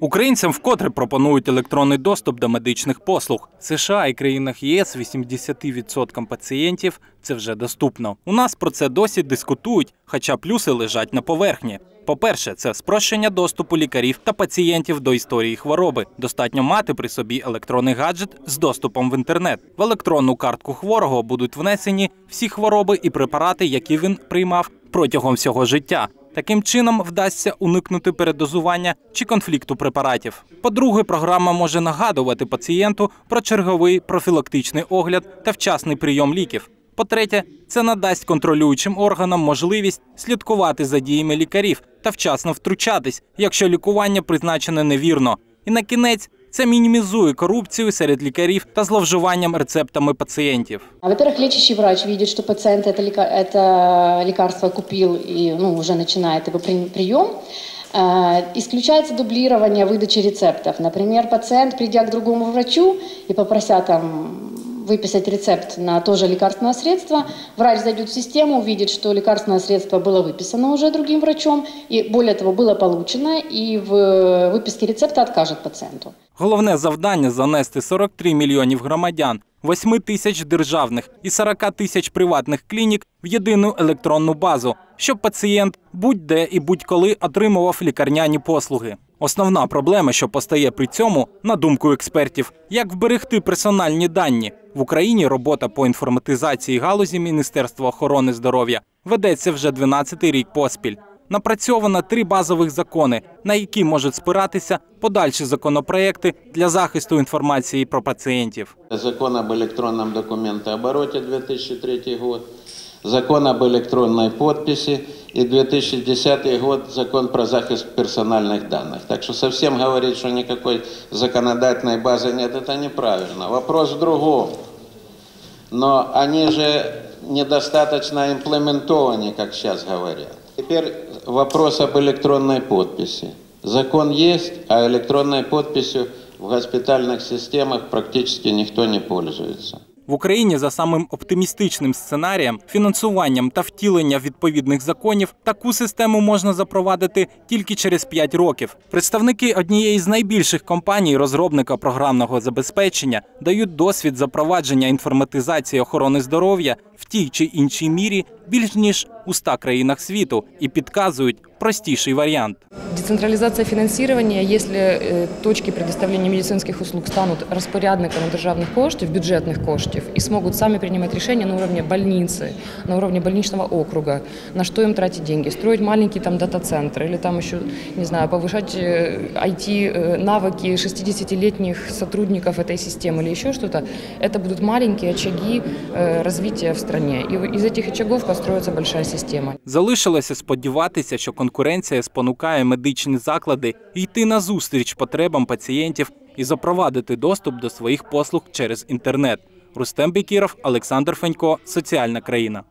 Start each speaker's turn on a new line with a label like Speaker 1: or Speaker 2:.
Speaker 1: Українцям вкотре пропонують електронний доступ до медичних послуг. В США і країнах ЄС 80% пацієнтів це вже доступно. У нас про це досі дискутують, хоча плюси лежать на поверхні. По-перше, це спрощення доступу лікарів та пацієнтів до історії хвороби. Достатньо мати при собі електронний гаджет з доступом в інтернет. В електронну картку хворого будуть внесені всі хвороби і препарати, які він приймав протягом всього життя. Таким чином вдасться уникнути передозування чи конфлікту препаратів. По-друге, програма може нагадувати пацієнту про черговий профілактичний огляд та вчасний прийом ліків. По-третє, це надасть контролюючим органам можливість слідкувати за діями лікарів та вчасно втручатись, якщо лікування призначене невірно. І на кінець це мінімізує корупцію серед лікарів та зловживанням рецептами пацієнтів.
Speaker 2: А, Во-первых, лечащий врач видит, что пациент это, лека- это лекарство купил и ну, уже начинает его при- прием. Э, Исключается дублирование выдачи рецептов. Например, пациент, придя к другому врачу и попрося там выписать рецепт на то же лекарственное средство, врач зайдет в систему, увидит, что лекарственное средство было выписано уже другим врачом, и более того, было получено, и в выписке рецепта откажет пациенту.
Speaker 1: Головне завдання занести 43 мільйонів громадян, 8 тисяч державних і 40 тисяч приватних клінік в єдину електронну базу, щоб пацієнт будь-де і будь-коли отримував лікарняні послуги. Основна проблема, що постає при цьому, на думку експертів, як вберегти персональні дані в Україні. Робота по інформатизації галузі Міністерства охорони здоров'я ведеться вже 12-й рік поспіль. Напрацьовано три базових закони, на які можуть спиратися подальші законопроекти для захисту інформації про пацієнтів.
Speaker 3: Закон об электронном документообороте 2003 год, закон об электронной подписи и 2010 год закон про захист персональных данных. Так что совсем говорить, что никакой законодательной базы нет, это неправильно. Вопрос в другом. Но они же недостаточно имплементованы, как сейчас говорят. Теперь вопрос об электронной подписи. Закон есть, а электронной подписью в госпитальных системах практически никто не пользуется.
Speaker 1: В Україні за самим оптимістичним сценарієм, фінансуванням та втілення відповідних законів таку систему можна запровадити тільки через 5 років. Представники однієї з найбільших компаній розробника програмного забезпечення дають досвід запровадження інформатизації охорони здоров'я в тій чи іншій мірі більш ніж у 100 країнах світу і підказують простіший варіант.
Speaker 4: Децентрализация финансирования, если э, точки предоставления медицинских услуг станут распорядниками державных коштів, бюджетных коштів и смогут сами принимать решения на уровне больницы, на уровне больничного округа, на что им тратить деньги, строить маленький там дата-центр или там еще, не знаю, повышать IT-навыки 60-летних сотрудников этой системы или еще что-то, это будут маленькие очаги э, развития в стране. И из этих очагов построится большая система.
Speaker 1: Залишилося сподіватися, що конкуренція спонукає медичні заклади йти на зустріч потребам пацієнтів і запровадити доступ до своїх послуг через інтернет. Рустем Бекіров, Олександр Фенько, Соціальна країна.